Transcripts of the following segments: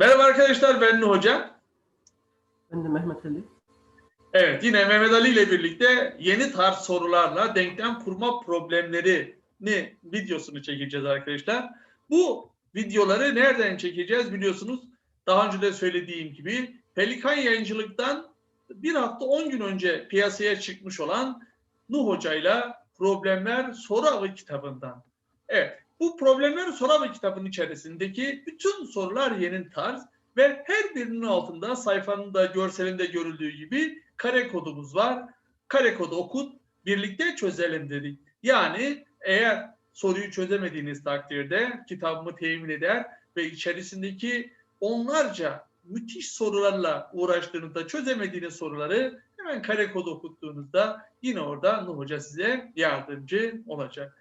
Merhaba arkadaşlar ben Nuh Hoca. Ben de Mehmet Ali. Evet yine Mehmet Ali ile birlikte yeni tarz sorularla denklem kurma problemlerini videosunu çekeceğiz arkadaşlar. Bu videoları nereden çekeceğiz biliyorsunuz. Daha önce de söylediğim gibi Pelikan Yayıncılık'tan bir hafta 10 gün önce piyasaya çıkmış olan Nuh Hoca'yla Problemler Soru Avı kitabından. Evet bu Problemler Soru Avı kitabının içerisindeki bütün sorular yeni tarz ve her birinin altında sayfanın da görselinde görüldüğü gibi kare kodumuz var. Kare kodu okut, birlikte çözelim dedik. Yani eğer soruyu çözemediğiniz takdirde kitabımı temin eder ve içerisindeki onlarca müthiş sorularla uğraştığınızda çözemediğiniz soruları hemen kare kodu okuttuğunuzda yine orada Nuh Hoca size yardımcı olacak.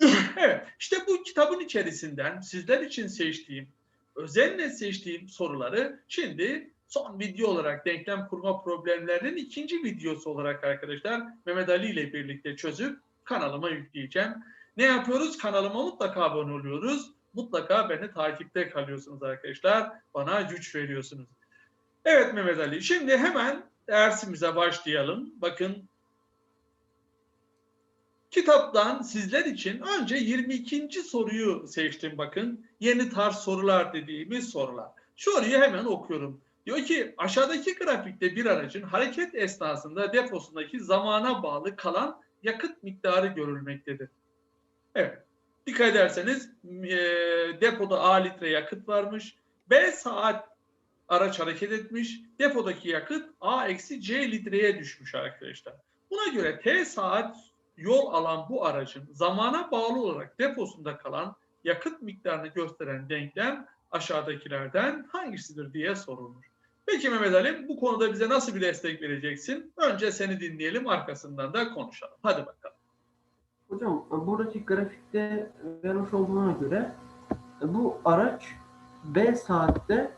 evet, işte bu kitabın içerisinden sizler için seçtiğim, özenle seçtiğim soruları şimdi son video olarak denklem kurma problemlerinin ikinci videosu olarak arkadaşlar Mehmet Ali ile birlikte çözüp kanalıma yükleyeceğim. Ne yapıyoruz? Kanalıma mutlaka abone oluyoruz. Mutlaka beni takipte kalıyorsunuz arkadaşlar. Bana güç veriyorsunuz. Evet Mehmet Ali. Şimdi hemen dersimize başlayalım. Bakın kitaptan sizler için önce 22. soruyu seçtim bakın. Yeni tarz sorular dediğimiz sorular. Soruyu hemen okuyorum. Diyor ki aşağıdaki grafikte bir aracın hareket esnasında deposundaki zamana bağlı kalan yakıt miktarı görülmektedir. Evet. Dikkat ederseniz e, depoda A litre yakıt varmış. B saat araç hareket etmiş. Depodaki yakıt A eksi C litreye düşmüş arkadaşlar. Buna göre T saat yol alan bu aracın zamana bağlı olarak deposunda kalan yakıt miktarını gösteren denklem aşağıdakilerden hangisidir diye sorulmuş. Peki Mehmet Ali bu konuda bize nasıl bir destek vereceksin? Önce seni dinleyelim arkasından da konuşalım. Hadi bakalım. Hocam buradaki grafikte vermiş olduğuna göre bu araç B saatte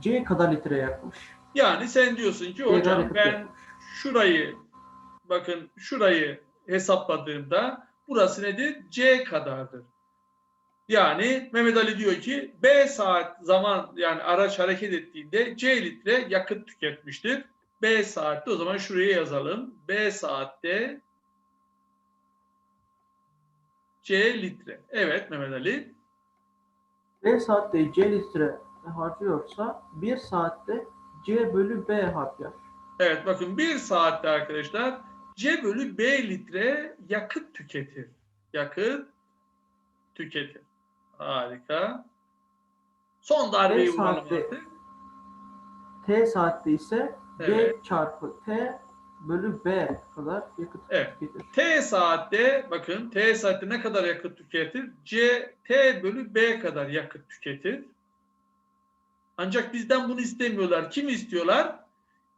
C kadar litre yakmış. Yani sen diyorsun ki hocam ben şurayı bakın şurayı hesapladığımda burası nedir? C kadardır. Yani Mehmet Ali diyor ki B saat zaman yani araç hareket ettiğinde C litre yakıt tüketmiştir. B saatte o zaman şuraya yazalım. B saatte C litre. Evet Mehmet Ali. B saatte C litre harcıyorsa 1 saatte C bölü B harcar. Evet bakın bir saatte arkadaşlar C bölü B litre yakıt tüketir. Yakıt tüketir. Harika. Son darbeyi vuralım artık. T saatte ise Evet. C çarpı T bölü B kadar yakıt Evet. tüketir. T saatte bakın T saatte ne kadar yakıt tüketir? C T bölü B kadar yakıt tüketir. Ancak bizden bunu istemiyorlar. Kim istiyorlar?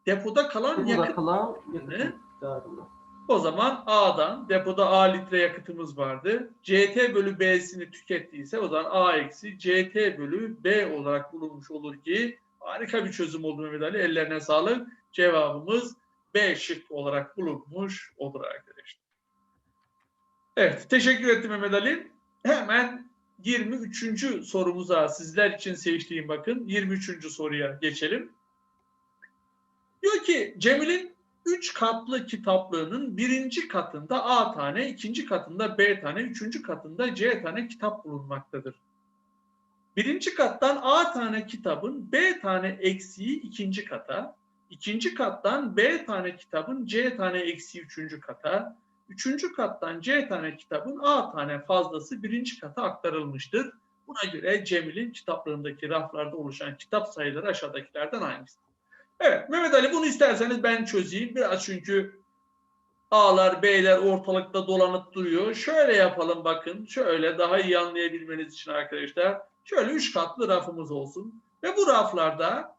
Depoda kalan Burada yakıt. kalan yakıt? Miktarında. O zaman A'dan depoda A litre yakıtımız vardı. CT bölü B'sini tükettiyse o zaman A eksi CT bölü B olarak bulunmuş olur ki harika bir çözüm oldu Mehmet Ali. Ellerine sağlık. Cevabımız B şık olarak bulunmuş olur arkadaşlar. Evet teşekkür ettim Mehmet Ali. Hemen 23. sorumuza sizler için seçtiğim bakın 23. soruya geçelim. Diyor ki Cemil'in 3 katlı kitaplığının birinci katında A tane, ikinci katında B tane, üçüncü katında C tane kitap bulunmaktadır. Birinci kattan A tane kitabın B tane eksiği ikinci kata, ikinci kattan B tane kitabın C tane eksiği üçüncü kata, üçüncü kattan C tane kitabın A tane fazlası birinci kata aktarılmıştır. Buna göre Cemil'in kitaplığındaki raflarda oluşan kitap sayıları aşağıdakilerden hangisi? Evet Mehmet Ali bunu isterseniz ben çözeyim. Biraz çünkü A'lar B'ler ortalıkta dolanıp duruyor. Şöyle yapalım bakın. Şöyle daha iyi anlayabilmeniz için arkadaşlar. Şöyle üç katlı rafımız olsun. Ve bu raflarda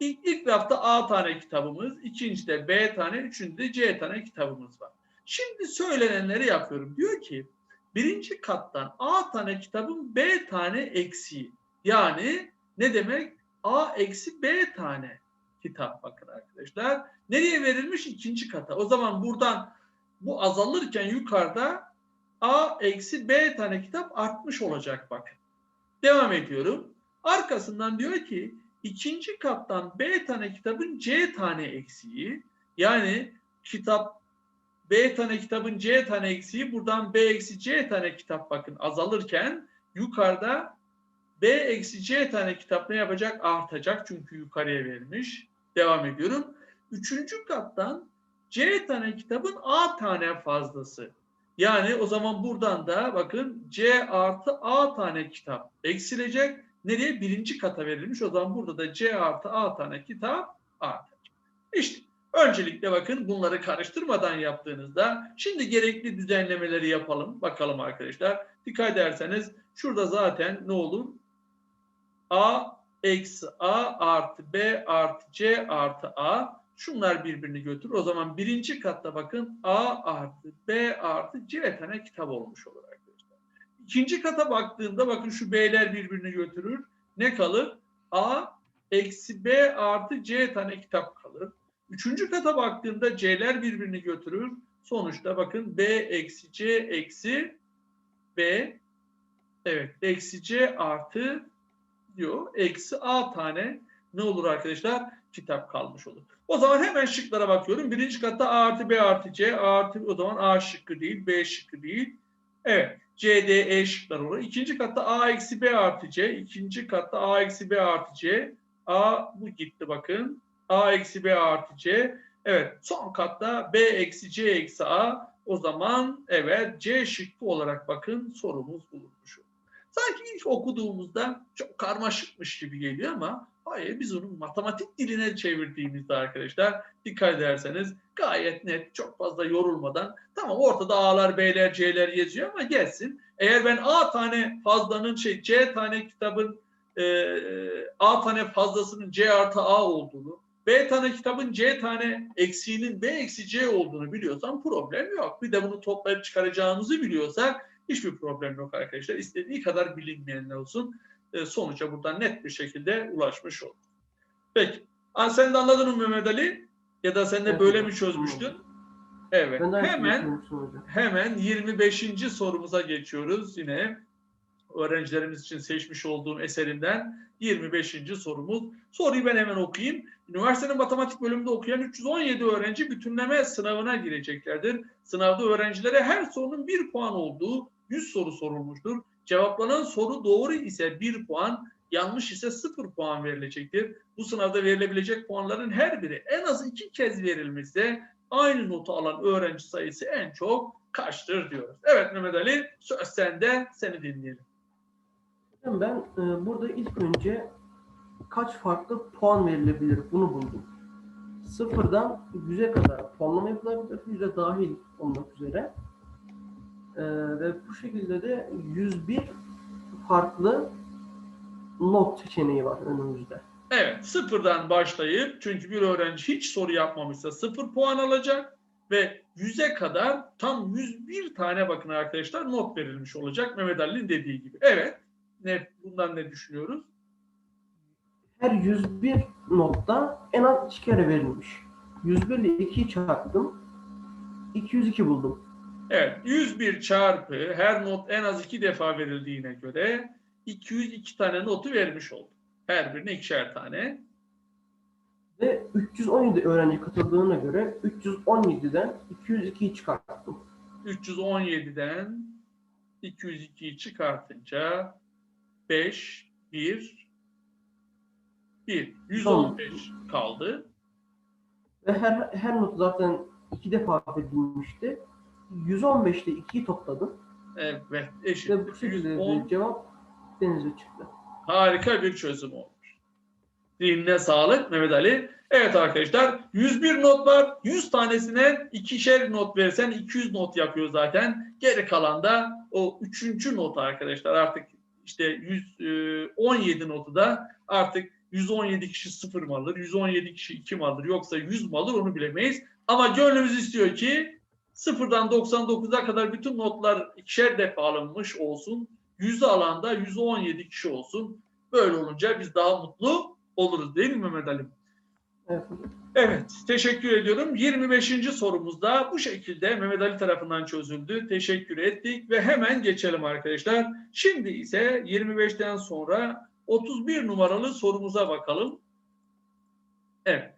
ilk, ilk rafta A tane kitabımız, ikincide B tane, üçüncüde C tane kitabımız var. Şimdi söylenenleri yapıyorum. Diyor ki birinci kattan A tane kitabın B tane eksiği. Yani ne demek? A eksi B tane kitap bakın arkadaşlar. Nereye verilmiş? ikinci kata. O zaman buradan bu azalırken yukarıda A eksi B tane kitap artmış olacak bakın. Devam ediyorum. Arkasından diyor ki ikinci kattan B tane kitabın C tane eksiği yani kitap B tane kitabın C tane eksiği buradan B eksi C tane kitap bakın azalırken yukarıda B eksi C tane kitap ne yapacak? Artacak çünkü yukarıya vermiş. Devam ediyorum. Üçüncü kattan C tane kitabın A tane fazlası. Yani o zaman buradan da bakın C artı A tane kitap eksilecek. Nereye? Birinci kata verilmiş. O zaman burada da C artı A tane kitap artacak. İşte öncelikle bakın bunları karıştırmadan yaptığınızda şimdi gerekli düzenlemeleri yapalım. Bakalım arkadaşlar. Dikkat ederseniz şurada zaten ne olur? A eksi A artı B artı C artı A şunlar birbirini götürür. O zaman birinci katta bakın A artı B artı C tane kitap olmuş olur arkadaşlar. İkinci kata baktığında bakın şu B'ler birbirini götürür. Ne kalır? A eksi B artı C tane kitap kalır. Üçüncü kata baktığında C'ler birbirini götürür. Sonuçta bakın B eksi C eksi B evet eksi C artı diyor. Eksi A tane ne olur arkadaşlar? Kitap kalmış olur. O zaman hemen şıklara bakıyorum. Birinci katta A artı B artı C. A artı o zaman A şıkkı değil, B şıkkı değil. Evet. C, D, E şıklar olur. İkinci katta A eksi B artı C. İkinci katta A eksi B artı C. A bu gitti bakın. A eksi B artı C. Evet. Son katta B eksi C eksi A. O zaman evet C şıkkı olarak bakın sorumuz bulunmuş olur. Sanki ilk okuduğumuzda çok karmaşıkmış gibi geliyor ama hayır biz onu matematik diline çevirdiğimizde arkadaşlar dikkat ederseniz gayet net çok fazla yorulmadan tamam ortada A'lar B'ler C'ler yazıyor ama gelsin. Eğer ben A tane fazlanın şey C tane kitabın e, A tane fazlasının C artı A olduğunu B tane kitabın C tane eksiğinin B eksi C olduğunu biliyorsam problem yok. Bir de bunu toplayıp çıkaracağımızı biliyorsak hiçbir problem yok arkadaşlar. İstediği kadar bilinmeyenler olsun. E, sonuca buradan net bir şekilde ulaşmış olduk. Peki. Aa, sen de anladın mı Mehmet Ali? Ya da sen de böyle mi çözmüştün? Evet. Hemen. Hemen 25. sorumuza geçiyoruz. Yine öğrencilerimiz için seçmiş olduğum eserimden 25. sorumuz. Soruyu ben hemen okuyayım. Üniversitenin matematik bölümünde okuyan 317 öğrenci bütünleme sınavına gireceklerdir. Sınavda öğrencilere her sorunun 1 puan olduğu 100 soru sorulmuştur. Cevaplanan soru doğru ise 1 puan, yanlış ise 0 puan verilecektir. Bu sınavda verilebilecek puanların her biri en az 2 kez verilmişse aynı notu alan öğrenci sayısı en çok kaçtır diyoruz. Evet Mehmet Ali söz sende seni dinleyelim. Ben e, burada ilk önce kaç farklı puan verilebilir bunu buldum. Sıfırdan 100'e kadar puanlama yapılabilir. 100'e dahil olmak üzere. E, ve bu şekilde de 101 farklı not seçeneği var önümüzde. Evet sıfırdan başlayıp çünkü bir öğrenci hiç soru yapmamışsa sıfır puan alacak ve 100'e kadar tam 101 tane bakın arkadaşlar not verilmiş olacak Mehmet Ali'nin dediği gibi. Evet ne, bundan ne düşünüyoruz? Her 101 notta en az 2 kere verilmiş. 101 ile 2'yi çarptım. 202 buldum. Evet 101 çarpı her not en az iki defa verildiğine göre 202 tane notu vermiş oldu. Her birine ikişer tane. Ve 317 öğrenci katıldığına göre 317'den 202'yi çıkarttım. 317'den 202'yi çıkartınca 5, 1, 1. 115 kaldı. Ve her, her not zaten iki defa verilmişti. 115 ile 2'yi topladım. Evet Ve eşit. bu şekilde 110 bir cevap denize çıktı. harika bir çözüm olmuş. Dinle sağlık Mehmet Ali. Evet arkadaşlar 101 not var. 100 tanesine ikişer not versen 200 not yapıyor zaten. Geri kalan da o üçüncü not arkadaşlar artık işte 117 notu da artık 117 kişi sıfır mı alır, 117 kişi 2 mi alır yoksa 100 mü alır onu bilemeyiz. Ama gönlümüz istiyor ki sıfırdan 99'a kadar bütün notlar ikişer defa alınmış olsun. 100 alanda 117 kişi olsun. Böyle olunca biz daha mutlu oluruz değil mi Mehmet Ali? Evet teşekkür ediyorum. 25. sorumuz da bu şekilde Mehmet Ali tarafından çözüldü. Teşekkür ettik ve hemen geçelim arkadaşlar. Şimdi ise 25'ten sonra 31 numaralı sorumuza bakalım. Evet.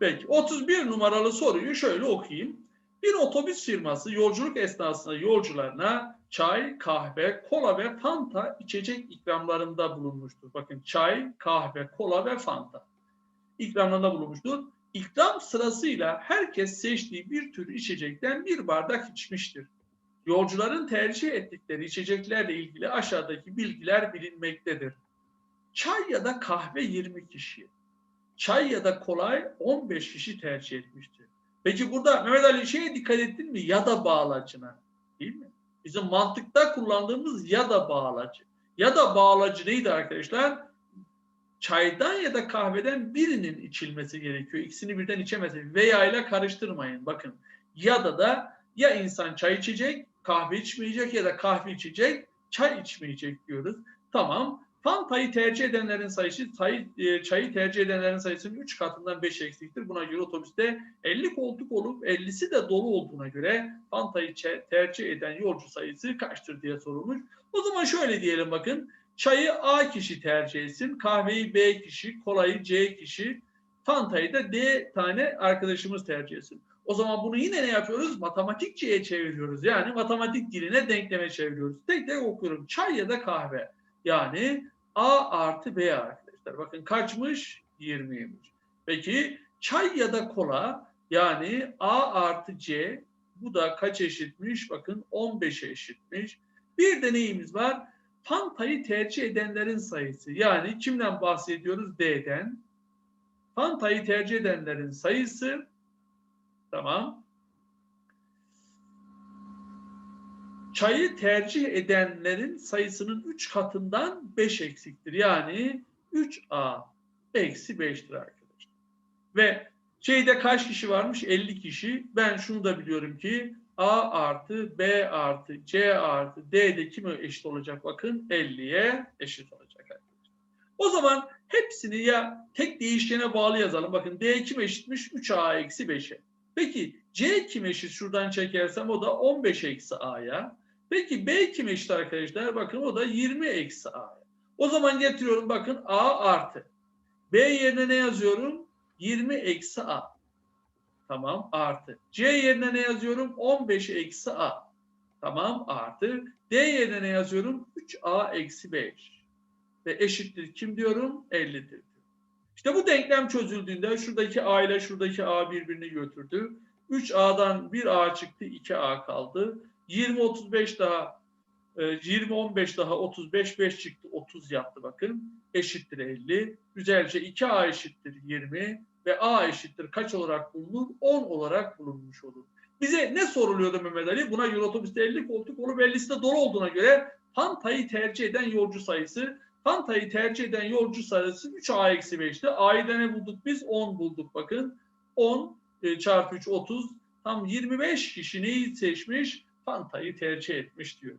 Peki 31 numaralı soruyu şöyle okuyayım. Bir otobüs firması yolculuk esnasında yolcularına çay, kahve, kola ve fanta içecek ikramlarında bulunmuştur. Bakın çay, kahve, kola ve fanta ikramlarında bulunmuştur. İkram sırasıyla herkes seçtiği bir tür içecekten bir bardak içmiştir. Yolcuların tercih ettikleri içeceklerle ilgili aşağıdaki bilgiler bilinmektedir. Çay ya da kahve 20 kişi, çay ya da kola 15 kişi tercih etmiştir. Peki burada Mehmet Ali şeye dikkat ettin mi? Ya da bağlacına. Değil mi? Bizim mantıkta kullandığımız ya da bağlacı. Ya da bağlacı neydi arkadaşlar? Çaydan ya da kahveden birinin içilmesi gerekiyor. İkisini birden içemezsiniz. Veya ile karıştırmayın. Bakın ya da da ya insan çay içecek, kahve içmeyecek ya da kahve içecek, çay içmeyecek diyoruz. Tamam. Fanta'yı tercih edenlerin sayısı çayı, e, çayı tercih edenlerin sayısının 3 katından 5 eksiktir. Buna göre otobüste 50 koltuk olup 50'si de dolu olduğuna göre Fanta'yı tercih eden yolcu sayısı kaçtır diye sorulmuş. O zaman şöyle diyelim bakın. Çayı A kişi tercih etsin, kahveyi B kişi, kolayı C kişi, Fanta'yı da D tane arkadaşımız tercih etsin. O zaman bunu yine ne yapıyoruz? Matematikçiye çeviriyoruz. Yani matematik diline denkleme çeviriyoruz. Tek tek okuyorum. Çay ya da kahve. Yani A artı B arkadaşlar. Bakın kaçmış? 20'ymiş. Peki çay ya da kola yani A artı C bu da kaç eşitmiş? Bakın 15'e eşitmiş. Bir de neyimiz var? Fanta'yı tercih edenlerin sayısı. Yani kimden bahsediyoruz? D'den. Fanta'yı tercih edenlerin sayısı tamam. Çayı tercih edenlerin sayısının 3 katından 5 eksiktir. Yani 3A eksi 5'tir arkadaşlar. Ve şeyde kaç kişi varmış? 50 kişi. Ben şunu da biliyorum ki A artı B artı C artı D de kime eşit olacak? Bakın 50'ye eşit olacak. O zaman hepsini ya tek değişkene bağlı yazalım. Bakın D kime eşitmiş? 3A eksi 5'e. Peki C kim eşit? Şuradan çekersem o da 15 eksi A'ya. Peki B kim eşit arkadaşlar? Bakın o da 20 eksi A'ya. O zaman getiriyorum bakın A artı. B yerine ne yazıyorum? 20 eksi A. Tamam artı. C yerine ne yazıyorum? 15 eksi A. Tamam artı. D yerine ne yazıyorum? 3A eksi 5. Ve eşittir kim diyorum? 50'dir. diyorum. İşte bu denklem çözüldüğünde şuradaki A ile şuradaki A birbirini götürdü. 3A'dan 1A çıktı 2A kaldı. 20 35 daha e, 20 15 daha 35 5 çıktı 30 yaptı bakın. Eşittir 50. Güzelce 2A eşittir 20 ve A eşittir kaç olarak bulunur? 10 olarak bulunmuş olur. Bize ne soruluyordu Mehmet Ali? Buna göre otobüste 50 koltuk olup 50'si de dolu olduğuna göre Fanta'yı tercih eden yolcu sayısı Fanta'yı tercih eden yolcu sayısı 3A eksi 5'ti. A'yı da ne bulduk biz? 10 bulduk bakın. 10 e, çarpı 3 30. Tam 25 kişi neyi seçmiş? Fanta'yı tercih etmiş diyor.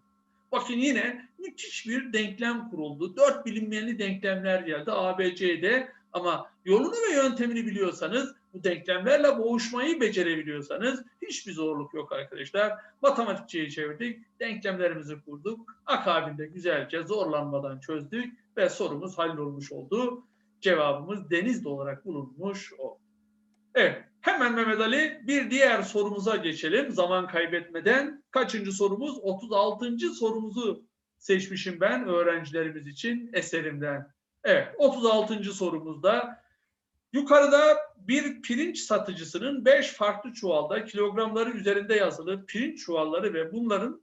Bakın yine müthiş bir denklem kuruldu. Dört bilinmeyenli denklemler geldi A, B, C'de. Ama yolunu ve yöntemini biliyorsanız, bu denklemlerle boğuşmayı becerebiliyorsanız hiçbir zorluk yok arkadaşlar. Matematikçiye çevirdik, denklemlerimizi kurduk. Akabinde güzelce zorlanmadan çözdük ve sorumuz hallolmuş oldu. Cevabımız Denizli olarak bulunmuş oldu. Evet, hemen Mehmet Ali bir diğer sorumuza geçelim zaman kaybetmeden. Kaçıncı sorumuz? 36. sorumuzu seçmişim ben öğrencilerimiz için eserimden. Evet, 36. sorumuzda yukarıda bir pirinç satıcısının 5 farklı çuvalda kilogramları üzerinde yazılı pirinç çuvalları ve bunların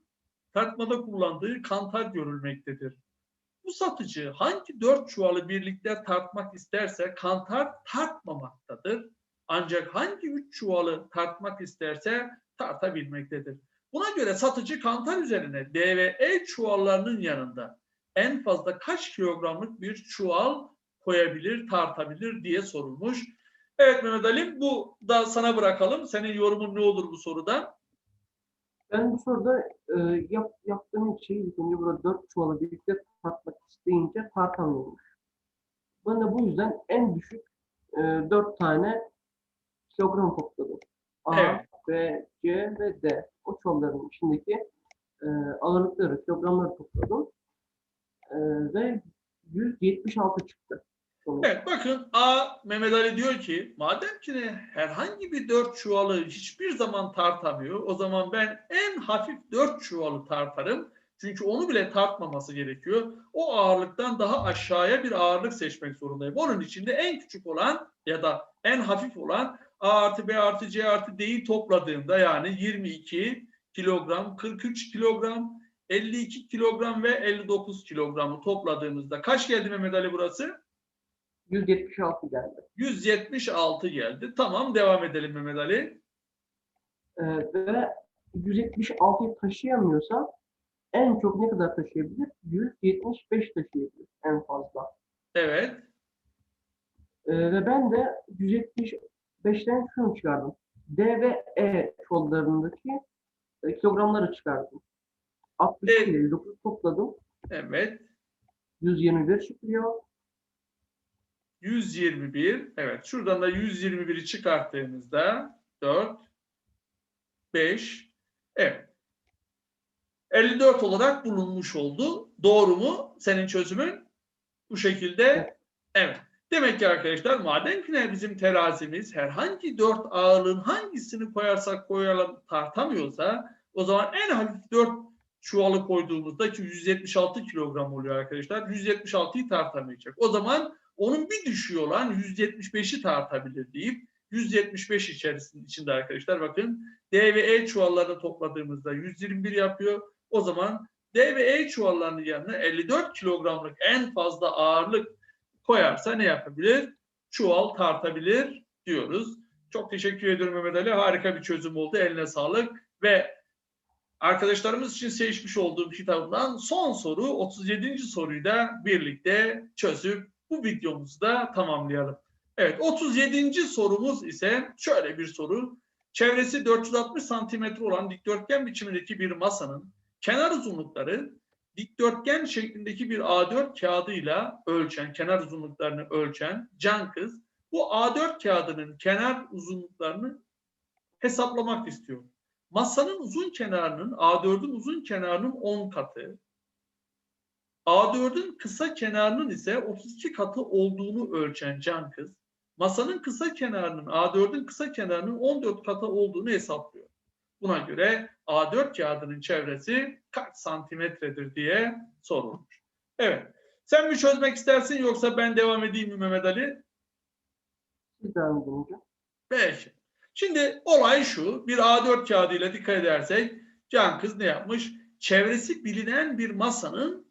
tartmada kullandığı kantar görülmektedir. Bu satıcı hangi dört çuvalı birlikte tartmak isterse kantar tartmamaktadır. Ancak hangi üç çuvalı tartmak isterse tartabilmektedir. Buna göre satıcı kantar üzerine D ve E çuvallarının yanında en fazla kaç kilogramlık bir çuval koyabilir, tartabilir diye sorulmuş. Evet Mehmet Ali bu da sana bırakalım. Senin yorumun ne olur bu soruda? Ben bu soruda e, yap, yaptığım şeyi ilk önce burada dört çuvalı birlikte tartmak isteyince tartamıyormuş. Ben de bu yüzden en düşük e, dört tane kilogram topladım. A, Evet. B, C ve D. O çuvalların içindeki e, ağırlıkları, kilogramları topladım. Ee, ve 176 çıktı. Evet bakın A Mehmet Ali diyor ki madem ki ne herhangi bir dört çuvalı hiçbir zaman tartamıyor o zaman ben en hafif dört çuvalı tartarım. Çünkü onu bile tartmaması gerekiyor. O ağırlıktan daha aşağıya bir ağırlık seçmek zorundayım. Onun içinde en küçük olan ya da en hafif olan A artı B artı C artı D'yi topladığımda yani 22 kilogram, 43 kilogram, 52 kilogram ve 59 kilogramı topladığımızda kaç geldi Mehmet Ali burası? 176 geldi. 176 geldi. Tamam devam edelim Mehmet Ali. Ee, ve 176'yı taşıyamıyorsa en çok ne kadar taşıyabilir? 175 taşıyabilir en fazla. Evet. Ee, ve ben de 175'ten şunu çıkardım. D ve E kollarındaki e, kilogramları çıkardım. 62 Evet. ile 59 topladım. Evet. 121 çıkıyor. 121. Evet. Şuradan da 121'i çıkarttığımızda 4 5 Evet. 54 olarak bulunmuş oldu. Doğru mu senin çözümün? Bu şekilde. Evet. Demek ki arkadaşlar madem ki ne bizim terazimiz herhangi dört ağırlığın hangisini koyarsak koyalım tartamıyorsa o zaman en hafif dört çuvalı koyduğumuzda ki 176 kilogram oluyor arkadaşlar. 176'yı tartamayacak. O zaman onun bir düşüğü olan 175'i tartabilir deyip 175 içerisinde içinde arkadaşlar bakın D ve E çuvallarını topladığımızda 121 yapıyor. O zaman D ve E çuvallarının yanına 54 kilogramlık en fazla ağırlık koyarsa ne yapabilir? Çuval tartabilir diyoruz. Çok teşekkür ediyorum Mehmet Ali. Harika bir çözüm oldu. Eline sağlık. Ve arkadaşlarımız için seçmiş olduğum kitabımdan son soru 37. soruyu da birlikte çözüp bu videomuzu da tamamlayalım. Evet 37. sorumuz ise şöyle bir soru. Çevresi 460 santimetre olan dikdörtgen biçimindeki bir masanın kenar uzunlukları dikdörtgen şeklindeki bir A4 kağıdıyla ölçen, kenar uzunluklarını ölçen can kız bu A4 kağıdının kenar uzunluklarını hesaplamak istiyor. Masanın uzun kenarının A4'ün uzun kenarının 10 katı, A4'ün kısa kenarının ise 32 katı olduğunu ölçen can kız, masanın kısa kenarının A4'ün kısa kenarının 14 katı olduğunu hesaplıyor. Buna göre A4 kağıdının çevresi kaç santimetredir diye sorulmuş. Evet. Sen mi çözmek istersin yoksa ben devam edeyim mi Mehmet Ali? Devam hocam. Peki. Şimdi olay şu. Bir A4 kağıdıyla dikkat edersek Can kız ne yapmış? Çevresi bilinen bir masanın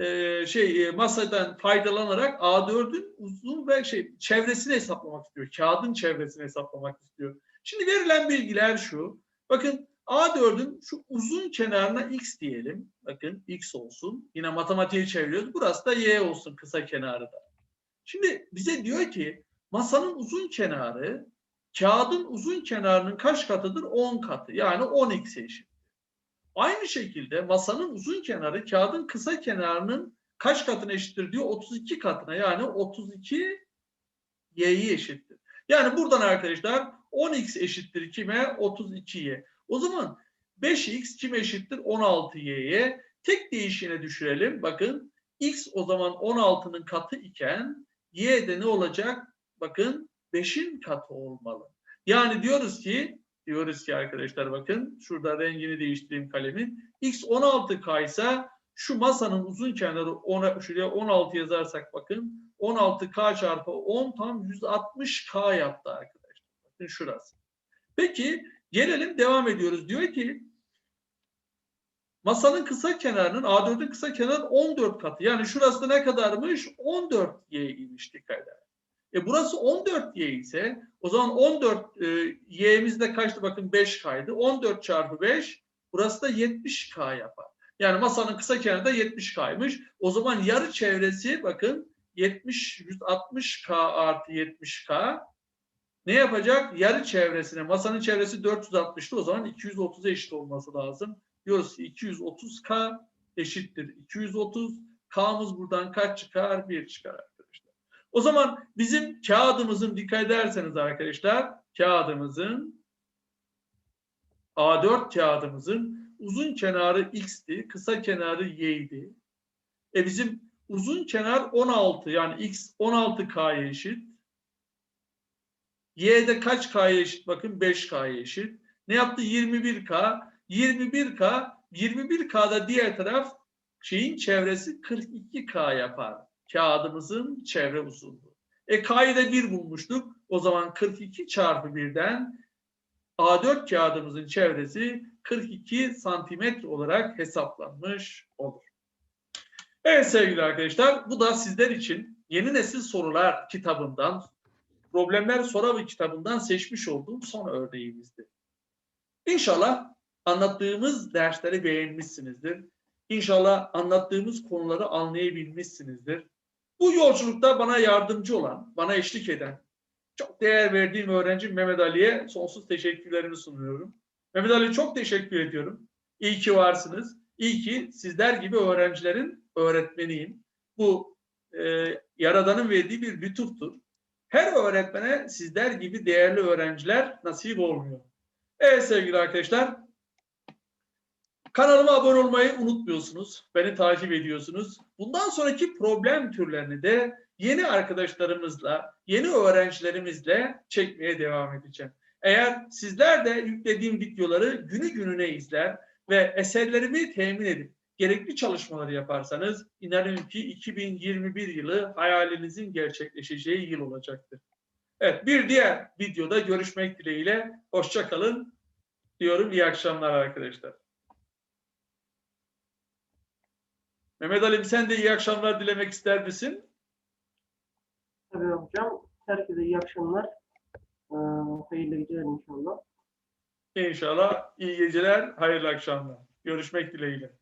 e, şey e, masadan faydalanarak A4'ün uzun ve şey çevresini hesaplamak istiyor. Kağıdın çevresini hesaplamak istiyor. Şimdi verilen bilgiler şu. Bakın A4'ün şu uzun kenarına x diyelim. Bakın x olsun. Yine matematiğe çeviriyoruz. Burası da y olsun kısa kenarı da. Şimdi bize diyor ki masanın uzun kenarı kağıdın uzun kenarının kaç katıdır? 10 katı. Yani 10x eşit. Aynı şekilde masanın uzun kenarı kağıdın kısa kenarının kaç katına eşittir diyor? 32 katına. Yani 32 y'yi eşittir. Yani buradan arkadaşlar 10x eşittir kime? 32y. O zaman 5x kime eşittir? 16y'ye. Tek değişine düşürelim. Bakın x o zaman 16'nın katı iken y de ne olacak? Bakın 5'in katı olmalı. Yani diyoruz ki diyoruz ki arkadaşlar bakın şurada rengini değiştireyim kalemin. X 16K ise şu masanın uzun kenarı ona, şuraya 16 yazarsak bakın 16K çarpı 10 tam 160K yaptı arkadaşlar. Bakın şurası. Peki gelelim devam ediyoruz. Diyor ki masanın kısa kenarının A4'ün kısa kenarının 14 katı. Yani şurası ne kadarmış? 14Y imiş dikkat edin. E burası 14y ise o zaman 14 e, y'miz de kaçtı bakın 5 kaydı. 14 çarpı 5 burası da 70k yapar. Yani masanın kısa kenarı da 70k'ymış. O zaman yarı çevresi bakın 70 160k artı 70k ne yapacak? Yarı çevresine masanın çevresi 460'tı o zaman 230'a eşit olması lazım. Diyoruz ki 230k eşittir 230. K'mız buradan kaç çıkar? 1 çıkar. O zaman bizim kağıdımızın dikkat ederseniz arkadaşlar kağıdımızın A4 kağıdımızın uzun kenarı x'ti, kısa kenarı y'ydi. E bizim uzun kenar 16 yani x 16k'ya eşit. Y'de kaç k'ya eşit? Bakın 5k'ya eşit. Ne yaptı? 21k. 21k 21k'da diğer taraf şeyin çevresi 42k yapar. Kağıdımızın çevre uzunluğu. E k'yı da 1 bulmuştuk. O zaman 42 çarpı 1'den A4 kağıdımızın çevresi 42 santimetre olarak hesaplanmış olur. Evet sevgili arkadaşlar bu da sizler için yeni nesil sorular kitabından Problemler Soravı kitabından seçmiş olduğum son örneğimizdi. İnşallah anlattığımız dersleri beğenmişsinizdir. İnşallah anlattığımız konuları anlayabilmişsinizdir. Bu yolculukta bana yardımcı olan, bana eşlik eden, çok değer verdiğim öğrenci Mehmet Ali'ye sonsuz teşekkürlerimi sunuyorum. Mehmet Ali çok teşekkür ediyorum. İyi ki varsınız. İyi ki sizler gibi öğrencilerin öğretmeniyim. Bu e, Yaradan'ın verdiği bir lütuftur. Her öğretmene sizler gibi değerli öğrenciler nasip olmuyor. Evet sevgili arkadaşlar. Kanalıma abone olmayı unutmuyorsunuz. Beni takip ediyorsunuz. Bundan sonraki problem türlerini de yeni arkadaşlarımızla, yeni öğrencilerimizle çekmeye devam edeceğim. Eğer sizler de yüklediğim videoları günü gününe izler ve eserlerimi temin edip gerekli çalışmaları yaparsanız inanın ki 2021 yılı hayalinizin gerçekleşeceği yıl olacaktır. Evet bir diğer videoda görüşmek dileğiyle. Hoşça kalın diyorum. İyi akşamlar arkadaşlar. Mehmet Ali sen de iyi akşamlar dilemek ister misin? Tabii hocam. Herkese iyi akşamlar. Ee, hayırlı geceler inşallah. İnşallah iyi geceler, hayırlı akşamlar. Görüşmek dileğiyle.